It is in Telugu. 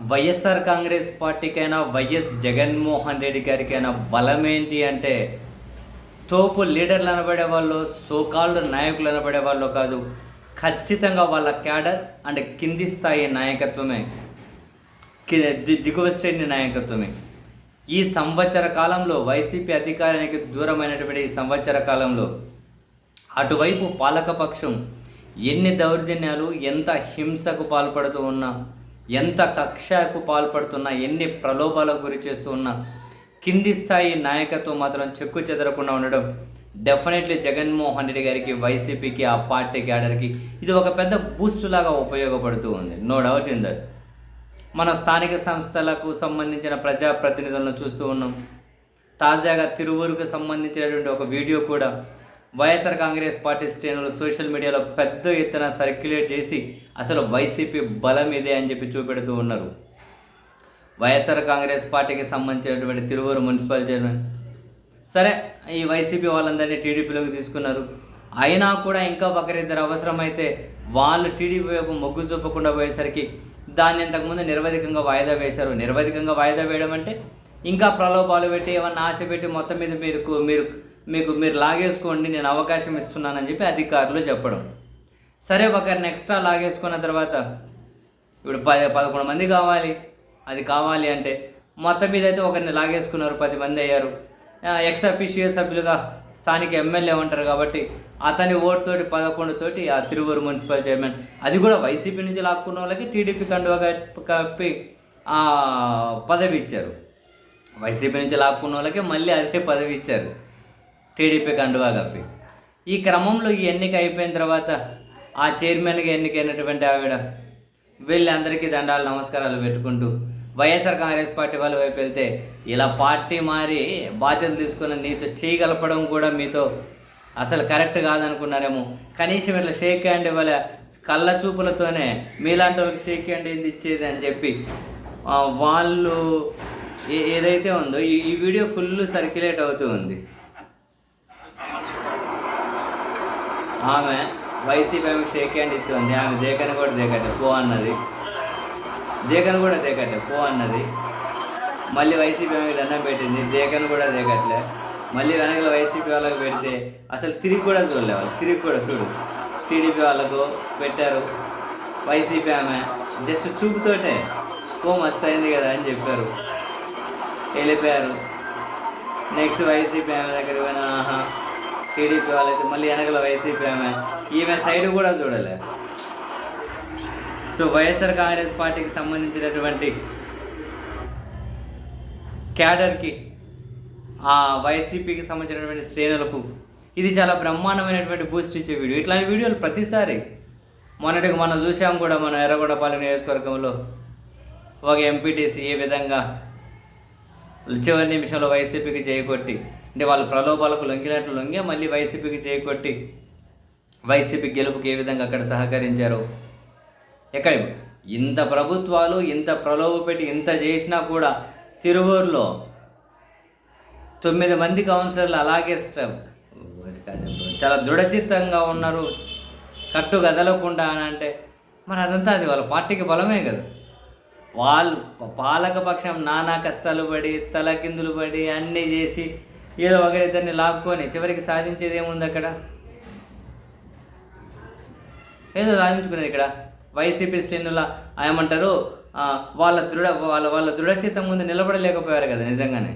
వైఎస్ఆర్ కాంగ్రెస్ పార్టీకైనా వైఎస్ జగన్మోహన్ రెడ్డి గారికైనా బలం ఏంటి అంటే తోపు లీడర్లు అనబడే వాళ్ళు సోకాళ్ళు నాయకులు అనబడే వాళ్ళు కాదు ఖచ్చితంగా వాళ్ళ క్యాడర్ అండ్ కింది స్థాయి నాయకత్వమే. ది- దిగువ శ్రేణి నాయకత్వమే. ఈ సంవత్సర కాలంలో వైసీపీ అధికారానికి దూరమైనటువంటి ఈ సంవత్సర కాలంలో అటువైపు పాలకపక్షం ఎన్ని దౌర్జన్యాలు ఎంత హింసకు పాల్పడుతూ ఉన్నా ఎంత కక్షకు పాల్పడుతున్నా ఎన్ని ప్రలోభాలకు గురి చేస్తూ ఉన్నా కింది స్థాయి నాయకత్వం మాత్రం చెక్కు చెదరకుండా ఉండడం డెఫినెట్లీ జగన్మోహన్ రెడ్డి గారికి వైసీపీకి ఆ పార్టీ క్యాడర్కి ఇది ఒక పెద్ద బూస్ట్ లాగా ఉపయోగపడుతూ ఉంది. నో డౌట్ ఇన్ దట్ మన స్థానిక సంస్థలకు సంబంధించిన ప్రజాప్రతినిధులను చూస్తూ ఉన్నాం. తాజాగా తిరువురుకు సంబంధించినటువంటి ఒక వీడియో కూడా వైఎస్ఆర్ కాంగ్రెస్ పార్టీ శ్రేణులు సోషల్ మీడియాలో పెద్ద ఎత్తున సర్క్యులేట్ చేసి అసలు వైసీపీ బలం ఇదే అని చెప్పి చూపెడుతూ ఉన్నారు. వైఎస్ఆర్ కాంగ్రెస్ పార్టీకి సంబంధించినటువంటి తిరువూరు మున్సిపల్ చైర్మన్. సరే ఈ వైసీపీ వాళ్ళందరినీ టీడీపీలోకి తీసుకున్నారు. అయినా కూడా ఇంకా ఒకరిద్దరు అవసరమైతే వాళ్ళు టీడీపీ వైపు మొగ్గు చూపకుండా పోయేసరికి దాన్ని ఇంతకుముందు నిర్వధికంగా వాయిదా వేశారు. నిరవధికంగా వాయిదా వేయడం అంటే ఇంకా ప్రలోభాలు పెట్టి ఏమన్నా ఆశ పెట్టి మొత్తం మీద మీరు మీరు మీకు మీరు లాగేసుకోండి నేను అవకాశం ఇస్తున్నానని చెప్పి అధికారులు చెప్పడం. సరే ఒకరిని ఎక్స్ట్రా లాగేసుకున్న తర్వాత ఇప్పుడు పది పదకొండు మంది కావాలి. అది కావాలి అంటే మొత్తం మీద అయితే ఒకరిని లాగేసుకున్నారు పది మంది అయ్యారు. ఎక్స్ అఫీషియల్ సభ్యులుగా స్థానిక ఎమ్మెల్యే ఉంటారు కాబట్టి అతని ఓటుతోటి పదకొండు తోటి ఆ తిరువూరు మున్సిపల్ చైర్మన్. అది కూడా వైసీపీ నుంచి లాక్కున్న వాళ్ళకి టీడీపీ కండువా కప్పి- కప్పి ఆ పదవి ఇచ్చారు. వైసీపీ నుంచి లాక్కున్న వాళ్ళకి మళ్ళీ అదే పదవి ఇచ్చారు. టీడీపీ కండువా కప్పి. ఈ క్రమంలో ఈ ఎన్నిక అయిపోయిన తర్వాత ఆ చైర్మన్గా ఎన్నికైనటువంటి ఆవిడ వీళ్ళందరికీ అందరికీ దండాలు నమస్కారాలు పెట్టుకుంటూ వైఎస్ఆర్ కాంగ్రెస్ పార్టీ వాళ్ళ వైపు వెళ్తే ఇలా పార్టీ మారి బాధ్యతలు తీసుకున్న నీతో చేయగలపడం కూడా మీతో అసలు కరెక్ట్ కాదనుకున్నారేమో. కనీసం ఇట్లా షేక్ హ్యాండ్ ఇవ్వాల కళ్ళ చూపులతోనే మీలాంటి వాళ్ళకి షేక్ హ్యాండ్ ఏంది ఇచ్చేది అని చెప్పి వాళ్ళు ఏ- ఏదైతే ఉందో ఈ ఈ వీడియో ఫుల్ సర్క్యులేట్ అవుతూ ఉంది. ఆమె వైసీపీ ఆమెకు షేక్ హ్యాండ్ ఇస్తుంది. ఆమె దేకని కూడా దేకట్టే పో అన్నది. దేకను కూడా దేకట్లే పో అన్నది. మళ్ళీ వైసీపీ ఆమెకి దండం పెట్టింది. దేకను కూడా దేకట్లే. మళ్ళీ వెనకల వైసీపీ వాళ్ళకి పెడితే అసలు తిరిగి కూడా చూడలే వాళ్ళు. తిరిగి కూడా చూడు టీడీపీ వాళ్ళకు పెట్టారు. వైసీపీ ఆమె జస్ట్ చూపుతోటే. కో మస్తు అయింది కదా అని చెప్పారు. వెళ్ళిపోయారు. నెక్స్ట్ వైసీపీ ఆమె దగ్గర పోయినా ఆహా. టీడీపీ వాళ్ళైతే మళ్ళీ వెనకల వైసీపీ ఆమె. ఈమె సైడ్ కూడా చూడలే. సో వైఎస్ఆర్ కాంగ్రెస్ పార్టీకి సంబంధించినటువంటి క్యాడర్కి ఆ వైసీపీకి సంబంధించినటువంటి శ్రేణులకు ఇది చాలా బ్రహ్మాండమైనటువంటి బూస్ట్ ఇచ్చే వీడియో ఇట్లాంటి వీడియోలు ప్రతిసారి మొన్నటికి మనం చూసాం కూడా మన ఎర్రగొండపాలెం నియోజకవర్గంలో ఒక ఎంపీటీసీ ఏ విధంగా చివరి నిమిషంలో వైసీపీకి చేయకొట్టి అంటే వాళ్ళు ప్రలోభాలకు లొంగినట్లు లొంగి మళ్ళీ వైసీపీకి చేయకొట్టి వైసీపీ గెలుపుకి ఏ విధంగా అక్కడ సహకరించారు. ఎక్కడ ఇంత ప్రభుత్వాలు ఇంత ప్రలోభ పెట్టి ఇంత చేసినా కూడా తిరువూరులో తొమ్మిది మంది కౌన్సిలర్లు అలాగే చాలా దృఢచిత్తంగా ఉన్నారు. కట్టు కదలకుండా అని అంటే మరి అదంతా అది వాళ్ళ పార్టీకి బలమే కదా. వాళ్ళు పాలకపక్షం నానా కష్టాలు పడి తలకిందులు పడి అన్నీ చేసి ఏదో ఒకరిద్దరిని లాక్కొని చివరికి సాధించేది ఏముంది అక్కడ? ఏదో సాధించుకునేది ఇక్కడ. వైసీపీ శ్రేణుల ఏమంటారు వాళ్ళ దృఢ వాళ్ళ వాళ్ళ దృఢచిత్తం ముందు నిలబడలేకపోయారు కదా నిజంగానే.